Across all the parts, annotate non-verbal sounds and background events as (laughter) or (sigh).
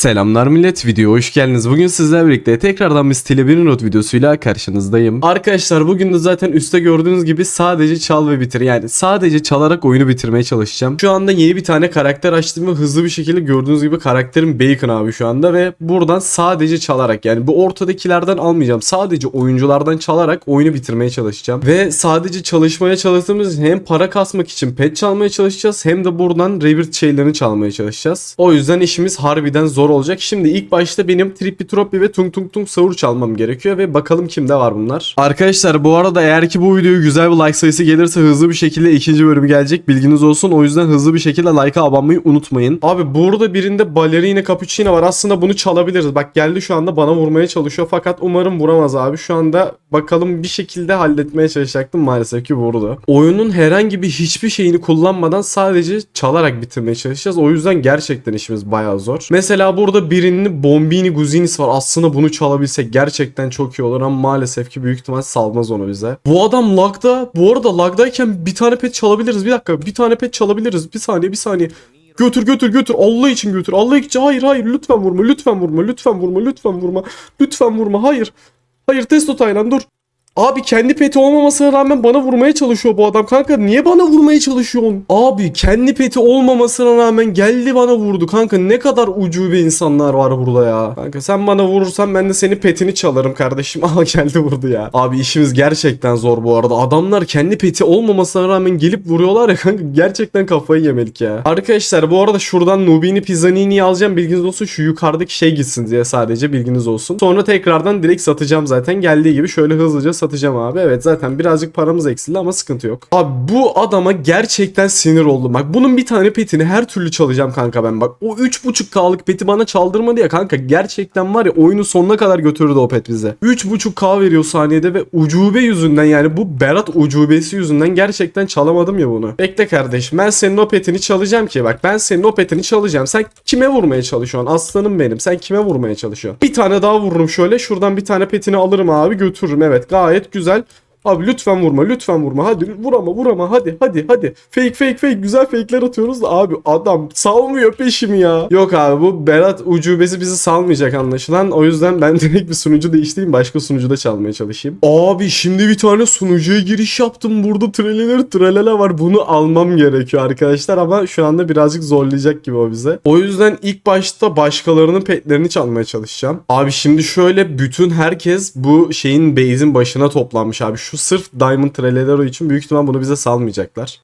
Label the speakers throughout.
Speaker 1: Selamlar millet videoya hoş geldiniz. Bugün sizlerle birlikte tekrardan bir Stile 1 not videosuyla karşınızdayım. Arkadaşlar bugün de zaten üstte gördüğünüz gibi sadece çal ve bitir. Yani sadece çalarak oyunu bitirmeye çalışacağım. Şu anda yeni bir tane karakter açtım ve hızlı bir şekilde gördüğünüz gibi karakterim Bacon abi şu anda ve buradan sadece çalarak yani bu ortadakilerden almayacağım. Sadece oyunculardan çalarak oyunu bitirmeye çalışacağım. Ve sadece çalışmaya çalıştığımız hem para kasmak için pet çalmaya çalışacağız hem de buradan Rebirth şeylerini çalmaya çalışacağız. O yüzden işimiz harbiden zor olacak. Şimdi ilk başta benim Trippy Troppy ve Tung Tung Tung Savur çalmam gerekiyor ve bakalım kimde var bunlar. Arkadaşlar bu arada eğer ki bu videoya güzel bir like sayısı gelirse hızlı bir şekilde ikinci bölüm gelecek. Bilginiz olsun. O yüzden hızlı bir şekilde like'a abanmayı unutmayın. Abi burada birinde ballerina cappuccino var. Aslında bunu çalabiliriz. Bak geldi şu anda bana vurmaya çalışıyor fakat umarım vuramaz abi. Şu anda bakalım bir şekilde halletmeye çalışacaktım. Maalesef ki vurdu. Oyunun herhangi bir hiçbir şeyini kullanmadan sadece çalarak bitirmeye çalışacağız. O yüzden gerçekten işimiz bayağı zor. Mesela burada birinin Bombini Guzinis var. Aslında bunu çalabilsek gerçekten çok iyi olur ama maalesef ki büyük ihtimal salmaz onu bize. Bu adam lagda. Bu arada lagdayken bir tane pet çalabiliriz. Bir dakika bir tane pet çalabiliriz. Bir saniye bir saniye. Götür götür götür. Allah için götür. Allah için. Hayır hayır lütfen vurma. Lütfen vurma. Lütfen vurma. Lütfen vurma. Lütfen vurma. Hayır. Hayır Testo Taylan dur. Abi kendi peti olmamasına rağmen bana vurmaya çalışıyor bu adam. Kanka niye bana vurmaya çalışıyorsun? Abi kendi peti olmamasına rağmen geldi bana vurdu. Kanka ne kadar ucube insanlar var burada ya. Kanka sen bana vurursan ben de senin petini çalarım kardeşim. (laughs) Al geldi vurdu ya. Abi işimiz gerçekten zor bu arada. Adamlar kendi peti olmamasına rağmen gelip vuruyorlar ya kanka. Gerçekten kafayı yemelik ya. Arkadaşlar bu arada şuradan Nubini Pizzanini'yi alacağım. Bilginiz olsun şu yukarıdaki şey gitsin diye sadece bilginiz olsun. Sonra tekrardan direkt satacağım zaten. Geldiği gibi şöyle hızlıca satacağım abi. Evet zaten birazcık paramız eksildi ama sıkıntı yok. Abi bu adama gerçekten sinir oldum. Bak bunun bir tane petini her türlü çalacağım kanka ben. Bak o 3.5K'lık peti bana çaldırmadı ya kanka. Gerçekten var ya oyunu sonuna kadar götürdü o pet bize. 3.5K veriyor saniyede ve ucube yüzünden yani bu Berat ucubesi yüzünden gerçekten çalamadım ya bunu. Bekle kardeşim ben senin o petini çalacağım ki bak ben senin o petini çalacağım. Sen kime vurmaya çalışıyorsun? Aslanım benim. Sen kime vurmaya çalışıyorsun? Bir tane daha vururum şöyle. Şuradan bir tane petini alırım abi götürürüm. Evet gayet güzel. Abi lütfen vurma lütfen vurma hadi vurama vurama hadi hadi hadi fake fake fake güzel fake'ler atıyoruz da abi adam salmıyor peşimi ya. Yok abi bu Berat ucubesi bizi salmayacak anlaşılan o yüzden ben (laughs) direkt bir sunucu değiştireyim başka sunucuda çalmaya çalışayım. Abi şimdi bir tane sunucuya giriş yaptım burada trailer tralala var bunu almam gerekiyor arkadaşlar ama şu anda birazcık zorlayacak gibi o bize. O yüzden ilk başta başkalarının petlerini çalmaya çalışacağım. Abi şimdi şöyle bütün herkes bu şeyin base'in başına toplanmış abi şu sırf Diamond Trelelero için büyük ihtimal bunu bize salmayacaklar.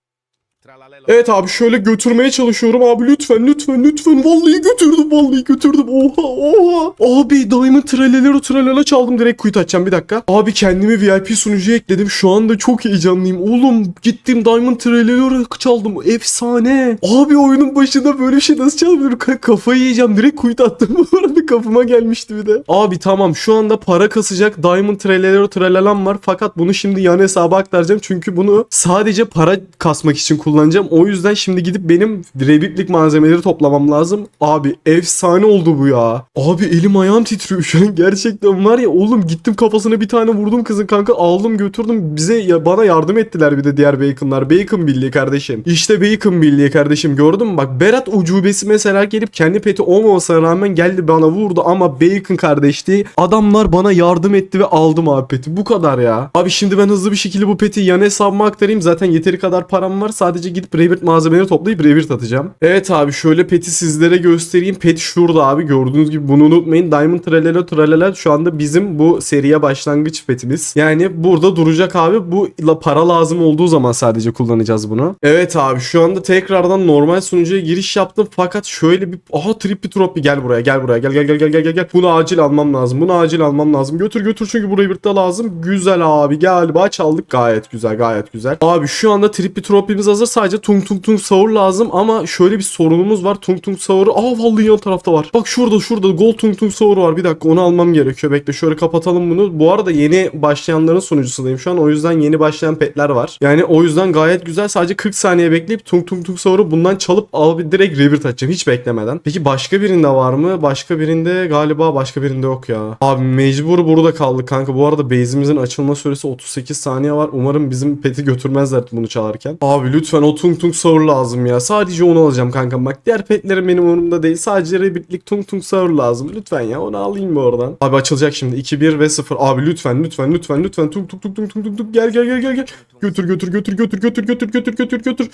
Speaker 1: Evet abi şöyle götürmeye çalışıyorum. Abi lütfen lütfen lütfen. Vallahi götürdüm vallahi götürdüm. Oha oha. Abi Diamond Trelelero Trelala çaldım. Direkt quit açacağım bir dakika. Abi kendimi VIP sunucuya ekledim. Şu anda çok heyecanlıyım. Oğlum gittim Diamond Trelelero çaldım. Efsane. Abi oyunun başında böyle bir şey nasıl Ka- kafayı yiyeceğim. Direkt quit attım. (laughs) Bu arada kafama gelmişti bir de. Abi tamam şu anda para kasacak Diamond Trelelero Trelalam var. Fakat bunu şimdi yan hesaba aktaracağım. Çünkü bunu sadece para kasmak için kullanacağım o yüzden şimdi gidip benim rebitlik malzemeleri toplamam lazım. Abi efsane oldu bu ya. Abi elim ayağım titriyor şu an gerçekten var ya oğlum gittim kafasına bir tane vurdum kızın kanka aldım götürdüm bize ya, bana yardım ettiler bir de diğer Bacon'lar. Bacon Birliği kardeşim. İşte Bacon Birliği kardeşim gördün mü? Bak Berat ucubesi mesela gelip kendi peti olmamasına rağmen geldi bana vurdu ama Bacon kardeşti. Adamlar bana yardım etti ve aldım abi peti. Bu kadar ya. Abi şimdi ben hızlı bir şekilde bu peti yan hesabıma aktarayım. Zaten yeteri kadar param var. Sadece gidip Revit malzemeleri toplayıp Revit atacağım. Evet abi şöyle peti sizlere göstereyim. Pet şurada abi. Gördüğünüz gibi bunu unutmayın. Diamond Tralala Tralala şu anda bizim bu seriye başlangıç petimiz. Yani burada duracak abi. Bu para lazım olduğu zaman sadece kullanacağız bunu. Evet abi şu anda tekrardan normal sunucuya giriş yaptım. Fakat şöyle bir aha Trippy Troppy gel buraya gel buraya gel gel gel gel gel gel gel. Bunu acil almam lazım. Bunu acil almam lazım. Götür götür çünkü burayı birlikte lazım. Güzel abi galiba çaldık. Gayet güzel gayet güzel. Abi şu anda Trippy Troppy'miz hazır. Sadece Tung Tung Tung Saur lazım ama şöyle bir sorunumuz var. Tung Tung Saur'u aa vallahi yan tarafta var. Bak şurada şurada Gold Tung Tung Saur var. Bir dakika onu almam gerekiyor. Bekle şöyle kapatalım bunu. Bu arada yeni başlayanların sunucusundayım şu an. O yüzden yeni başlayan petler var. Yani o yüzden gayet güzel. Sadece 40 saniye bekleyip Tung Tung Tung Saur'u bundan çalıp abi direkt Rebirth açacağım. Hiç beklemeden. Peki başka birinde var mı? Başka birinde galiba başka birinde yok ya. Abi mecbur burada kaldık kanka. Bu arada base'imizin açılma süresi 38 saniye var. Umarım bizim peti götürmezler bunu çalarken. Abi lütfen o Tung tung tung sahur lazım ya. Sadece onu alacağım kankam. Bak diğer petlerim benim umurumda değil. Sadece Rabbit'lik tung tung sahur lazım. Lütfen ya onu alayım mı oradan? Abi açılacak şimdi. 2, 1 ve 0. Abi lütfen lütfen lütfen lütfen. Tung tung tung tung tung tung tung. Gel gel gel gel gel. Götür götür götür götür götür götür götür götür götür.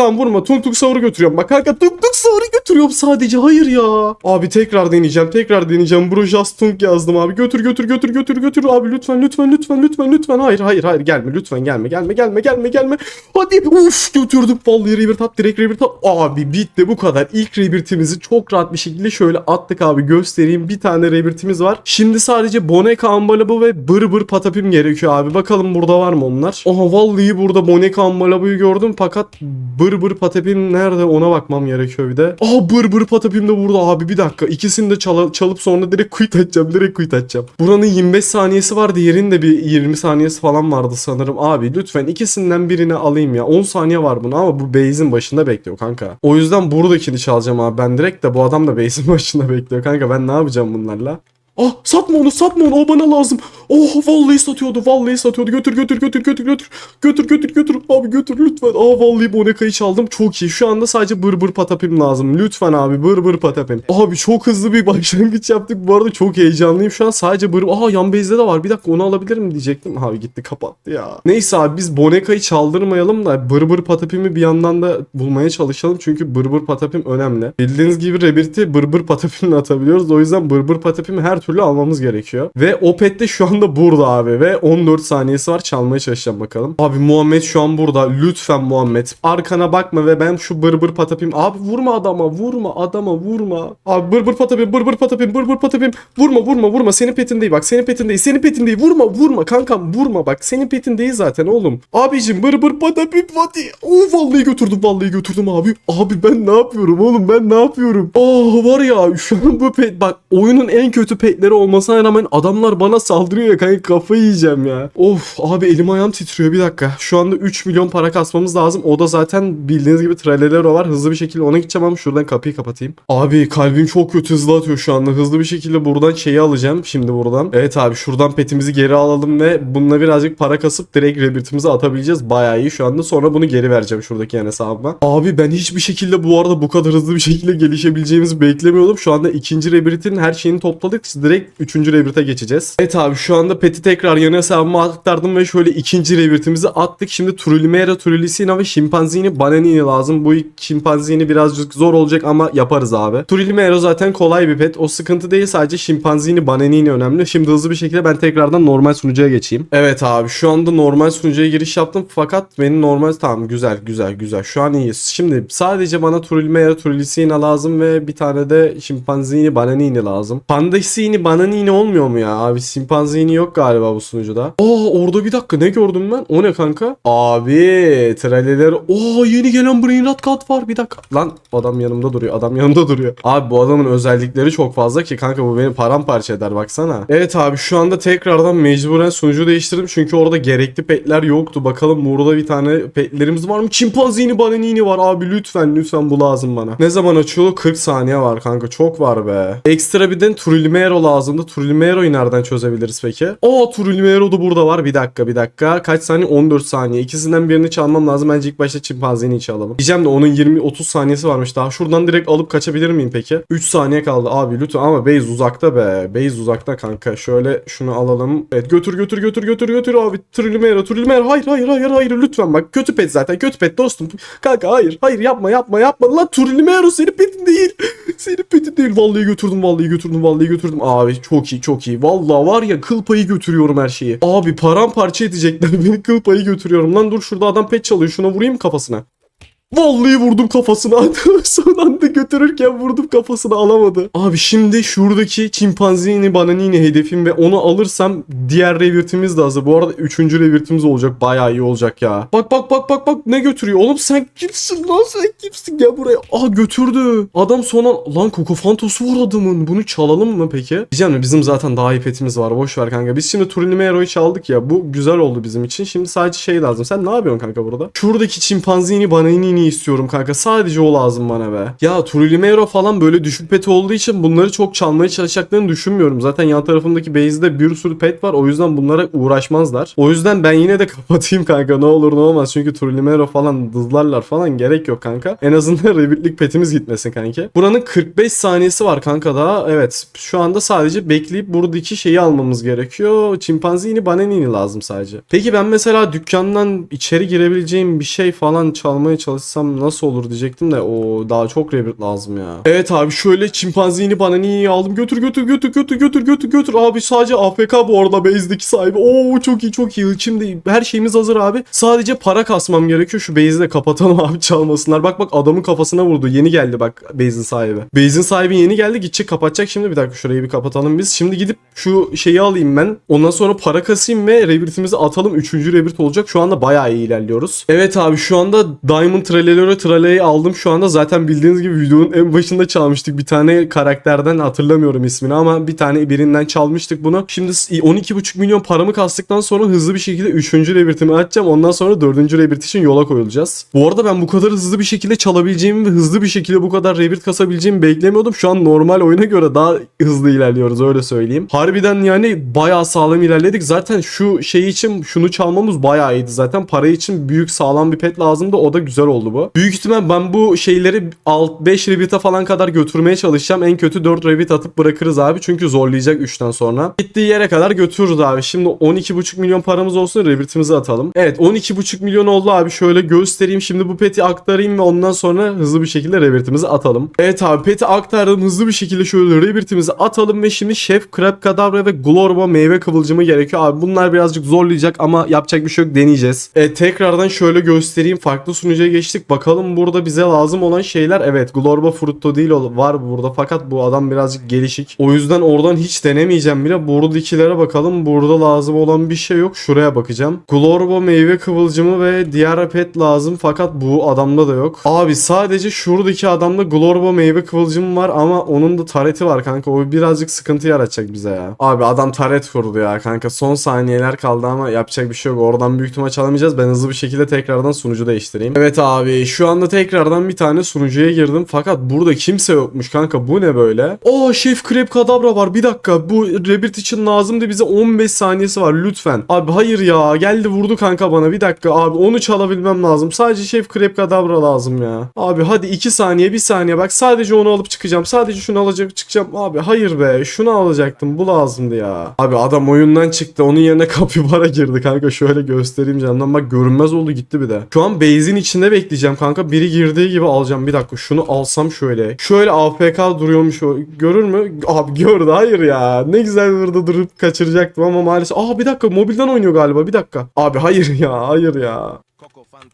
Speaker 1: Tamam vurma tung tung sahuru götürüyorum. Bak kanka tung tung sahuru götürüyorum sadece. Hayır ya. Abi tekrar deneyeceğim. Tekrar deneyeceğim. Bro just tung yazdım abi. Götür götür götür götür götür. Abi lütfen lütfen lütfen lütfen lütfen. Hayır hayır hayır gelme lütfen gelme gelme gelme gelme gelme. Hadi uf götürdüm. Vallahi rebirth at direkt rebirth at. Abi bitti bu kadar. İlk rebirthimizi çok rahat bir şekilde şöyle attık abi. Göstereyim. Bir tane rebirthimiz var. Şimdi sadece Boneka Ambalabu ve Bır Bır Patapim gerekiyor abi. Bakalım burada var mı onlar? Aha vallahi burada Boneka Ambalabu'yu gördüm fakat Bır Bır Patapim nerede ona bakmam gerekiyor bir de. Aa Bır Bır Patapim de burada abi bir dakika. İkisini de çala- çalıp sonra direkt quit atacağım. Direkt quit atacağım. Buranın 25 saniyesi var diğerinin de bir 20 saniyesi falan vardı sanırım. Abi lütfen ikisinden birini alayım ya. 10 saniye var buna ama bu base'in başında bekliyor kanka. O yüzden buradakini çalacağım abi ben direkt de bu adam da base'in (laughs) başında bekliyor kanka. Ben ne yapacağım bunlarla? Ah satma onu satma onu o bana lazım. Oh vallahi satıyordu vallahi satıyordu. Götür götür götür götür götür. Götür götür götür abi götür lütfen. Aa vallahi Boneka'yı çaldım çok iyi. Şu anda sadece bır bır patapim lazım. Lütfen abi bır bır patapim. Abi çok hızlı bir (laughs) başlangıç yaptık. Bu arada çok heyecanlıyım. Şu an sadece bır... Aha yan base'de de var. Bir dakika onu alabilir mi diyecektim. Abi gitti kapattı ya. Neyse abi biz Boneka'yı çaldırmayalım da bır bır patapimi bir yandan da bulmaya çalışalım. Çünkü bır bır patapim önemli. Bildiğiniz gibi Rebirth'i bır bır patapimle atabiliyoruz. O yüzden bır bır patapimi her türlü almamız gerekiyor. Ve o pet de şu anda burada abi. Ve 14 saniyesi var. Çalmaya çalışacağım bakalım. Abi Muhammed şu an burada. Lütfen Muhammed. Arkana bakma ve ben şu bır bır patapim. Abi vurma adama. Vurma adama vurma. Abi bır bır patapim. Bır bır patapim. Bır bır patapim. Vurma vurma vurma. Senin petin değil bak. Senin petin değil. Senin petin değil. Vurma vurma kankam vurma bak. Senin petin değil zaten oğlum. Abicim bır bır patapim hadi. Oh vallahi götürdüm vallahi götürdüm abi. Abi ben ne yapıyorum oğlum ben ne yapıyorum? Oh var ya şu an bu pet bak oyunun en kötü petleri olmasına rağmen adamlar bana saldırıyor ya kanka kafayı yiyeceğim ya. Of abi elim ayağım titriyor bir dakika. Şu anda 3 milyon para kasmamız lazım. O da zaten bildiğiniz gibi Tralelero var. Hızlı bir şekilde ona gideceğim ama şuradan kapıyı kapatayım. Abi kalbim çok kötü hızlı atıyor şu anda. Hızlı bir şekilde buradan şeyi alacağım şimdi buradan. Evet abi şuradan petimizi geri alalım ve bununla birazcık para kasıp direkt rebirtimizi atabileceğiz. Bayağı iyi şu anda. Sonra bunu geri vereceğim şuradaki yani hesabıma. Abi ben hiçbir şekilde bu arada bu kadar hızlı bir şekilde gelişebileceğimizi beklemiyordum. Şu anda ikinci rebirtin her şeyini topladık. Direkt üçüncü rebirte geçeceğiz. Evet abi şu anda peti tekrar yeni hesabıma aktardım ve şöyle ikinci rebirtimizi attık. Şimdi Trulimera, Trulisina ve Şimpanzini Bananini lazım. Bu Şimpanzini birazcık zor olacak ama yaparız abi. Trulimero zaten kolay bir pet. O sıkıntı değil sadece Şimpanzini Bananini önemli. Şimdi hızlı bir şekilde ben tekrardan normal sunucuya geçeyim. Evet abi şu anda normal sunucuya giriş yaptım fakat benim normal tamam güzel güzel güzel. Şu an iyiyiz. Şimdi sadece bana Trulimera, Trulisina lazım ve bir tane de Şimpanzini Bananini lazım. Pandasini Bananini olmuyor mu ya? Abi Şimpanzini yok galiba bu sunucuda. Aa orada bir dakika ne gördüm ben? O ne kanka? Abi traleler. Oo yeni gelen Brain Rot Cut var. Bir dakika. Lan adam yanımda duruyor. Adam yanımda duruyor. Abi bu adamın özellikleri çok fazla ki kanka bu beni paramparça eder baksana. Evet abi şu anda tekrardan mecburen sunucu değiştirdim. Çünkü orada gerekli petler yoktu. Bakalım burada bir tane petlerimiz var mı? Çimpanzini bananini var abi lütfen lütfen bu lazım bana. Ne zaman açıyor? 40 saniye var kanka çok var be. Ekstra bir de Trulimero lazımdı. Trulimero'yu nereden çözebiliriz peki? Aa Trulimero da burada var. Bir dakika bir dakika. Kaç saniye? 14 saniye. İkisinden birini çalmam lazım. Bence ilk başta çimpanzini çalalım. Diyeceğim de onun 20-30 saniyesi varmış daha. Şuradan direkt alıp kaçabilir miyim peki? 3 saniye kaldı abi lütfen ama base uzakta be. Base uzakta kanka. Şöyle şunu alalım. Evet götür götür götür götür götür abi. Trulimero Trulimero. Hayır hayır hayır hayır lütfen bak. Kötü pet zaten. Kötü pet dostum. Kanka hayır hayır yapma yapma yapma. Lan Trulimero senin petin değil. (laughs) senin petin değil. Vallahi götürdüm vallahi götürdüm vallahi götürdüm. Abi çok iyi çok iyi. Vallahi var ya kıl payı götürüyorum her şeyi. Abi paramparça edecekler. (laughs) Beni kıl payı götürüyorum. Lan dur şurada adam pet çalıyor. Şuna vurayım kafasına. Vallahi vurdum kafasına. (laughs) Son anda götürürken vurdum kafasına alamadı. Abi şimdi şuradaki çimpanzini bananini hedefim ve onu alırsam diğer revirtimiz de hazır. Bu arada üçüncü revirtimiz olacak. Bayağı iyi olacak ya. Bak bak bak bak bak ne götürüyor. Oğlum sen kimsin lan sen kimsin gel buraya. Aa götürdü. Adam sonra lan Kokofantosu var adamın. Bunu çalalım mı peki? Diyeceğim bizim zaten daha iyi petimiz var. Boş ver kanka. Biz şimdi Turinimero'yu çaldık ya. Bu güzel oldu bizim için. Şimdi sadece şey lazım. Sen ne yapıyorsun kanka burada? Şuradaki çimpanzini bananini Bananini istiyorum kanka. Sadece o lazım bana be. Ya Trulimero falan böyle düşük pet olduğu için bunları çok çalmaya çalışacaklarını düşünmüyorum. Zaten yan tarafımdaki base'de bir sürü pet var. O yüzden bunlara uğraşmazlar. O yüzden ben yine de (laughs) kapatayım kanka. Ne olur ne olmaz. Çünkü Trulimero falan dızlarlar falan gerek yok kanka. En azından (laughs) rebirtlik petimiz gitmesin kanki. Buranın 45 saniyesi var kanka daha. Evet şu anda sadece bekleyip buradaki şeyi almamız gerekiyor. Çimpanzini bananini lazım sadece. Peki ben mesela dükkandan içeri girebileceğim bir şey falan çalmaya çalışsam nasıl olur diyecektim de o daha çok rebirth lazım ya. Evet abi şöyle çimpanzini bananini aldım. Götür götür götür götür götür götür götür. Abi sadece AFK bu arada base'deki sahibi. Oo çok iyi çok iyi. Şimdi her şeyimiz hazır abi. Sadece para kasmam gerekiyor. Şu base'i de kapatalım (laughs) abi çalmasınlar. Bak bak adamın kafasına vurdu. Yeni geldi bak base'in sahibi. Base'in sahibi yeni geldi. Gidecek kapatacak şimdi. Bir dakika şurayı bir kapatalım biz. Şimdi gidip şu şeyi alayım ben. Ondan sonra para kasayım ve rebirth'imizi atalım. Üçüncü rebirth olacak. Şu anda bayağı iyi ilerliyoruz. Evet abi şu anda Diamond Tralelero Trale'yi aldım şu anda. Zaten bildiğiniz gibi videonun en başında çalmıştık. Bir tane karakterden hatırlamıyorum ismini ama bir tane birinden çalmıştık bunu. Şimdi 12,5 milyon paramı kastıktan sonra hızlı bir şekilde 3. rebirth'imi açacağım. Ondan sonra 4. rebirth için yola koyulacağız. Bu arada ben bu kadar hızlı bir şekilde çalabileceğimi ve hızlı bir şekilde bu kadar rebirth kasabileceğimi beklemiyordum. Şu an normal oyuna göre daha hızlı ilerliyoruz öyle söyleyeyim. Harbiden yani bayağı sağlam ilerledik. Zaten şu şey için şunu çalmamız bayağı iyiydi. Zaten para için büyük sağlam bir pet lazımdı. O da güzel oldu bu. Büyük ihtimal ben bu şeyleri alt 5 rebirth'e falan kadar götürmeye çalışacağım. En kötü 4 rebirth atıp bırakırız abi. Çünkü zorlayacak 3'ten sonra. Gittiği yere kadar götürürüz abi. Şimdi 12,5 milyon paramız olsun rebirth'imizi atalım. Evet 12,5 milyon oldu abi. Şöyle göstereyim. Şimdi bu peti aktarayım ve ondan sonra hızlı bir şekilde rebirth'imizi atalım. Evet abi peti aktardım. Hızlı bir şekilde şöyle rebirth'imizi atalım ve şimdi Chef Crab Kadabra ve Glorbo meyve kıvılcımı gerekiyor. Abi bunlar birazcık zorlayacak ama yapacak bir şey yok deneyeceğiz. Evet tekrardan şöyle göstereyim. Farklı sunucuya geçtik. Bakalım burada bize lazım olan şeyler. Evet Glorbo Frutto değil var burada fakat bu adam birazcık gelişik. O yüzden oradan hiç denemeyeceğim bile. Buradakilere bakalım. Burada lazım olan bir şey yok. Şuraya bakacağım. Glorbo meyve kıvılcımı ve diğer pet lazım fakat bu adamda da yok. Abi sadece şuradaki adamda Glorbo meyve kıvılcımı var ama onun da tareti var kanka. O birazcık sıkıntı yaratacak bize ya. Abi adam taret kurdu ya kanka. Son saniyeler kaldı ama yapacak bir şey yok. Oradan büyük ihtimal çalamayacağız. Ben hızlı bir şekilde tekrardan sunucu değiştireyim. Evet abi şu anda tekrardan bir tane sunucuya girdim. Fakat burada kimse yokmuş kanka. Bu ne böyle? Oo Şef Krep Kadabra var. Bir dakika. Bu Rebirth için lazımdı bize 15 saniyesi var lütfen. Abi hayır ya. Geldi vurdu kanka bana. Bir dakika abi onu çalabilmem lazım. Sadece Şef Krep Kadabra lazım ya. Abi hadi 2 saniye 1 saniye bak sadece onu alıp çıkacağım. Sadece şunu alacak çıkacağım. Abi hayır be. Şunu alacaktım. Bu lazımdı ya. Abi adam oyundan çıktı. Onun yerine (laughs) kapibara girdi kanka. Şöyle göstereyim canım. Bak görünmez oldu gitti bir de. Şu an base'in içinde bekleyeceğim kanka. Biri girdiği gibi alacağım. Bir dakika şunu alsam şöyle. Şöyle AFK duruyormuş. Görür mü? Abi gördü. Hayır ya. Ne güzel burada durup kaçıracaktım ama maalesef. Aa bir dakika mobilden oynuyor galiba. Bir dakika. Abi hayır ya. Hayır ya.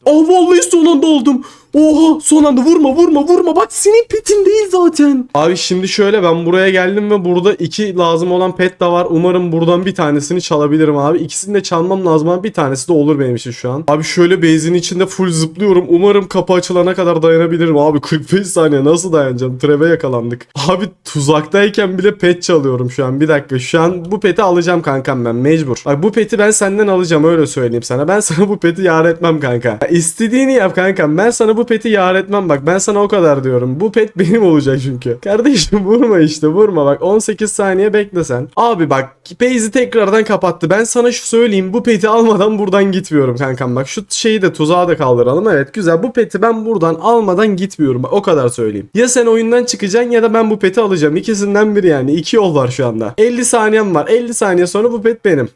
Speaker 1: Oh vallahi son anda oldum. Oha son anda vurma vurma vurma bak senin petin değil zaten. Abi şimdi şöyle ben buraya geldim ve burada iki lazım olan pet de var. Umarım buradan bir tanesini çalabilirim abi. İkisini de çalmam lazım ama bir tanesi de olur benim için şu an. Abi şöyle base'in içinde full zıplıyorum. Umarım kapı açılana kadar dayanabilirim abi. (laughs) 45 saniye nasıl dayanacağım? Trebe yakalandık. Abi tuzaktayken bile pet çalıyorum şu an. Bir dakika şu an bu peti alacağım kankam ben mecbur. Bak bu peti ben senden alacağım öyle söyleyeyim sana. Ben sana bu peti yar etmem kanka. Ya İstediğini yap kankam. Ben sana bu peti yar etmem bak. Ben sana o kadar diyorum. Bu pet (laughs) benim olacak çünkü. Kardeşim vurma işte vurma bak. 18 saniye bekle sen. Abi bak base'i tekrardan kapattı. Ben sana şu söyleyeyim. Bu peti almadan buradan gitmiyorum kankam. Bak şu şeyi de tuzağı da kaldıralım. Evet güzel. Bu peti ben buradan almadan gitmiyorum. O kadar söyleyeyim. Ya sen oyundan çıkacaksın ya da ben bu peti alacağım. İkisinden biri yani. İki yol var şu anda. 50 saniyem var. 50 saniye sonra bu pet benim.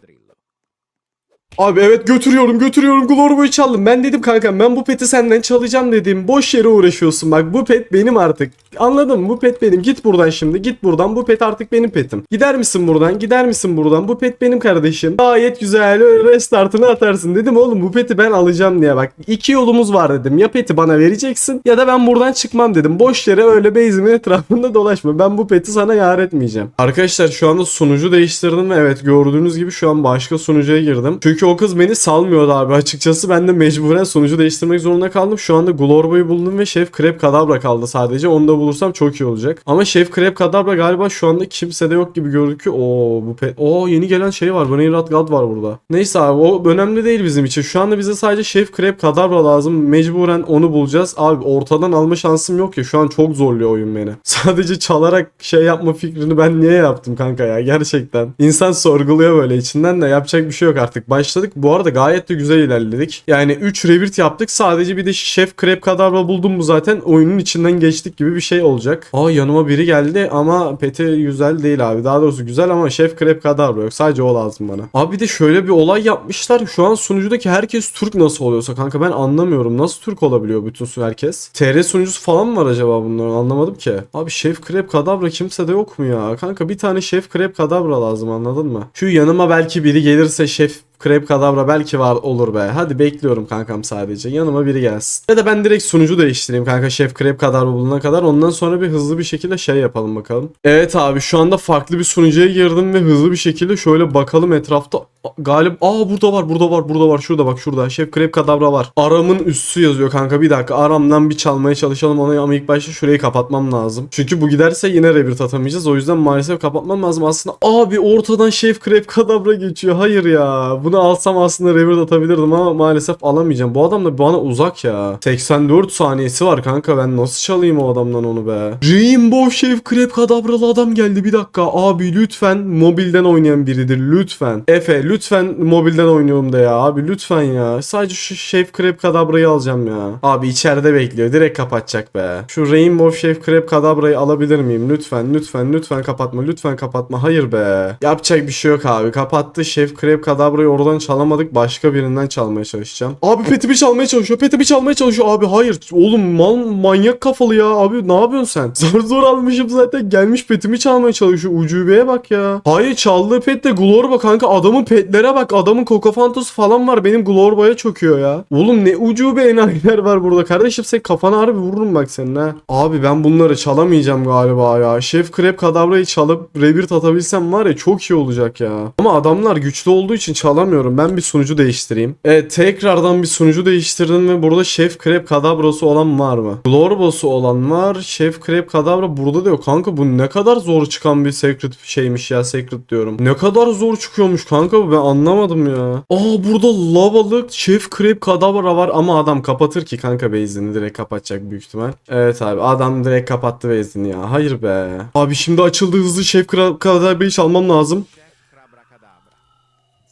Speaker 1: Abi evet götürüyorum götürüyorum Glorbo'yu çaldım. Ben dedim kankam ben bu peti senden çalacağım dedim. Boş yere uğraşıyorsun bak bu pet benim artık. Anladın mı? Bu pet benim. Git buradan şimdi. Git buradan. Bu pet artık benim petim. Gider misin buradan? Gider misin buradan? Bu pet benim kardeşim. Gayet güzel. Restartını atarsın. Dedim oğlum bu peti ben alacağım diye bak. iki yolumuz var dedim. Ya peti bana vereceksin ya da ben buradan çıkmam dedim. Boş yere öyle base'imin etrafında dolaşma. Ben bu peti sana yar etmeyeceğim. Arkadaşlar şu anda sunucu değiştirdim ve evet gördüğünüz gibi şu an başka sunucuya girdim. Çünkü o kız beni salmıyordu abi. Açıkçası ben de mecburen sunucu değiştirmek zorunda kaldım. Şu anda Glorbo'yu buldum ve Şef Krep Kadabra kaldı sadece. Onu da bulursam çok iyi olacak. Ama Şef Krep Kadabra galiba şu anda kimsede yok gibi gözüküyor. Oo bu pe Oo yeni gelen şey var. Brainrot God var burada. Neyse abi o önemli değil bizim için. Şu anda bize sadece Şef Krep Kadabra lazım. Mecburen onu bulacağız. Abi ortadan alma şansım yok ya. Şu an çok zorluyor oyun beni. (laughs) Sadece çalarak şey yapma fikrini ben niye yaptım kanka ya gerçekten. İnsan sorguluyor böyle içinden de yapacak bir şey yok artık. Başladık. Bu arada gayet de güzel ilerledik. Yani 3 revert yaptık. Sadece bir de Şef Krep Kadabra buldum mu zaten oyunun içinden geçtik gibi bir şey olacak. Aa yanıma biri geldi ama peti güzel değil abi. Daha doğrusu güzel ama Şef Krep Kadabra yok. Sadece o lazım bana. Abi de şöyle bir olay yapmışlar. Şu an sunucudaki herkes Türk nasıl oluyorsa kanka ben anlamıyorum. Nasıl Türk olabiliyor bütün herkes? TR sunucusu falan mı var acaba bunların anlamadım ki. Abi Şef Krep Kadabra kimse de yok mu ya? Kanka bir tane Şef Krep Kadabra lazım anladın mı? Şu yanıma belki biri gelirse Şef Krep Kadabra belki var olur be. Hadi bekliyorum kankam sadece. Yanıma biri gelsin. Ya da ben direkt sunucu değiştireyim kanka Şef Krep Kadabra bulana kadar. Ondan sonra bir hızlı bir şekilde şey yapalım bakalım. Evet abi şu anda farklı bir sunucuya girdim ve hızlı bir şekilde şöyle bakalım etrafta. Galip aa burada var burada var burada var şurada bak şurada. Şef Krep Kadabra var. Aramın üssü yazıyor kanka bir dakika. Aramdan bir çalmaya çalışalım onu ama ilk başta şurayı kapatmam lazım. Çünkü bu giderse yine rebirth atamayacağız. O yüzden maalesef kapatmam lazım. Aslında abi ortadan Şef Krep Kadabra geçiyor. Hayır ya. Bunu alsam aslında rebirth atabilirdim ama maalesef alamayacağım. Bu adam da bana uzak ya. 84 saniyesi var kanka. Ben nasıl çalayım o adamdan onu be? Rainbow Şef Krep Kadabralı adam geldi. Bir dakika. Abi lütfen mobilden oynayan biridir. Lütfen. Efe lütfen mobilden oynuyorum de ya. Abi lütfen ya. Sadece şu Şef Krep Kadabra'yı alacağım ya. Abi içeride bekliyor. Direkt kapatacak be. Şu Rainbow Şef Krep Kadabra'yı alabilir miyim? Lütfen lütfen lütfen kapatma. Lütfen kapatma. Hayır be. Yapacak bir şey yok abi. Kapattı. Şef Krep Kadabra'yı oradan çalamadık. Başka birinden çalmaya çalışacağım. Abi petimi çalmaya çalışıyor. Petimi çalmaya çalışıyor. Abi hayır. Oğlum mal manyak kafalı ya. Abi ne yapıyorsun sen? (laughs) Zor zor almışım zaten. Gelmiş petimi çalmaya çalışıyor. Ucubeye bak ya. Hayır çaldığı pet de Glorba kanka. Adamın petlere bak. Adamın Kokofantos falan var. Benim Glorba'ya çöküyor ya. Oğlum ne ucube enayiler var burada. Kardeşim sen kafana harbi vururum bak senin ha. Abi ben bunları çalamayacağım galiba ya. Şef Krep Kadavra'yı çalıp rebirth atabilsem var ya çok iyi olacak ya. Ama adamlar güçlü olduğu için çalamıyorum. Ben bir sunucu değiştireyim. Evet tekrardan bir sunucu değiştirdim ve burada Şef Krep Kadavra'sı olan var mı? Glorba'sı olan var. Şef Krep Kadavra burada da yok. Kanka bu ne kadar zor çıkan bir secret şeymiş ya secret diyorum. Ne kadar zor çıkıyormuş kanka bu ben anlamadım ya. Aa burada lavalık Şef Krep Kadavra var ama adam kapatır ki kanka base'ini direkt kapatacak büyük ihtimal. Evet abi adam direkt kapattı base'ini ya. Hayır be. Abi şimdi açıldı hızlı Şef Krep Kadavra'yı çalmam lazım.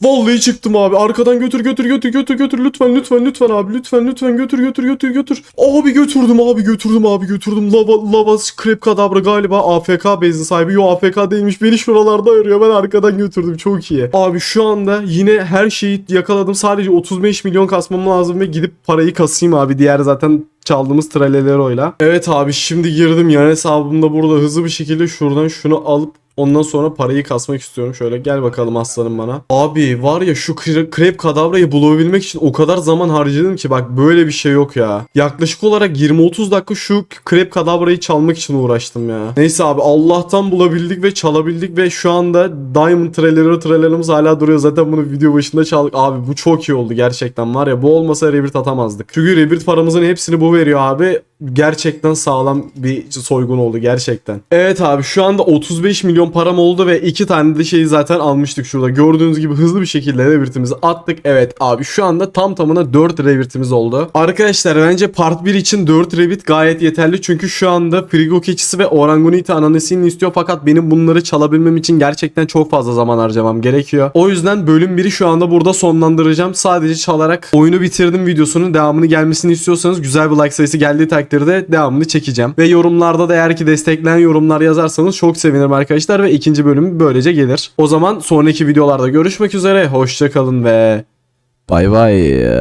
Speaker 1: Vallahi çıktım abi. Arkadan götür götür götür götür götür lütfen lütfen lütfen abi lütfen lütfen götür götür götür götür. Abi götürdüm abi götürdüm abi götürdüm. Lava lava krep kadabra galiba AFK bezin sahibi. Yo AFK değilmiş. Beni şuralarda arıyor. Ben arkadan götürdüm. Çok iyi. Abi şu anda yine her şeyi yakaladım. Sadece 35 milyon kasmam lazım ve gidip parayı kasayım abi. Diğer zaten çaldığımız traleleroyla. Evet abi şimdi girdim yan hesabımda burada hızlı bir şekilde şuradan şunu alıp Ondan sonra parayı kasmak istiyorum. Şöyle gel bakalım aslanım bana. Abi var ya şu kre- krep kadavrayı bulabilmek için o kadar zaman harcadım ki bak böyle bir şey yok ya. Yaklaşık olarak 20-30 dakika şu krep kadavrayı çalmak için uğraştım ya. Neyse abi Allah'tan bulabildik ve çalabildik ve şu anda Diamond Trailer'ı trailer'ımız hala duruyor. Zaten bunu video başında çaldık. Abi bu çok iyi oldu gerçekten var ya bu olmasa rebirth atamazdık. Çünkü rebirth paramızın hepsini bu veriyor abi. Gerçekten sağlam bir soygun oldu gerçekten. Evet abi şu anda 35 milyon param oldu ve iki tane de şeyi zaten almıştık şurada. Gördüğünüz gibi hızlı bir şekilde revirtimizi attık. Evet abi şu anda tam tamına 4 revirtimiz oldu. Arkadaşlar bence part 1 için 4 revit gayet yeterli. Çünkü şu anda Frigo keçisi ve Orangunite ananesini istiyor. Fakat benim bunları çalabilmem için gerçekten çok fazla zaman harcamam gerekiyor. O yüzden bölüm 1'i şu anda burada sonlandıracağım. Sadece çalarak oyunu bitirdim videosunun devamını gelmesini istiyorsanız güzel bir like sayısı geldiği takdirde devamını çekeceğim. Ve yorumlarda da eğer ki destekleyen yorumlar yazarsanız çok sevinirim arkadaşlar ve ikinci bölüm böylece gelir. O zaman sonraki videolarda görüşmek üzere. Hoşçakalın ve bay bay.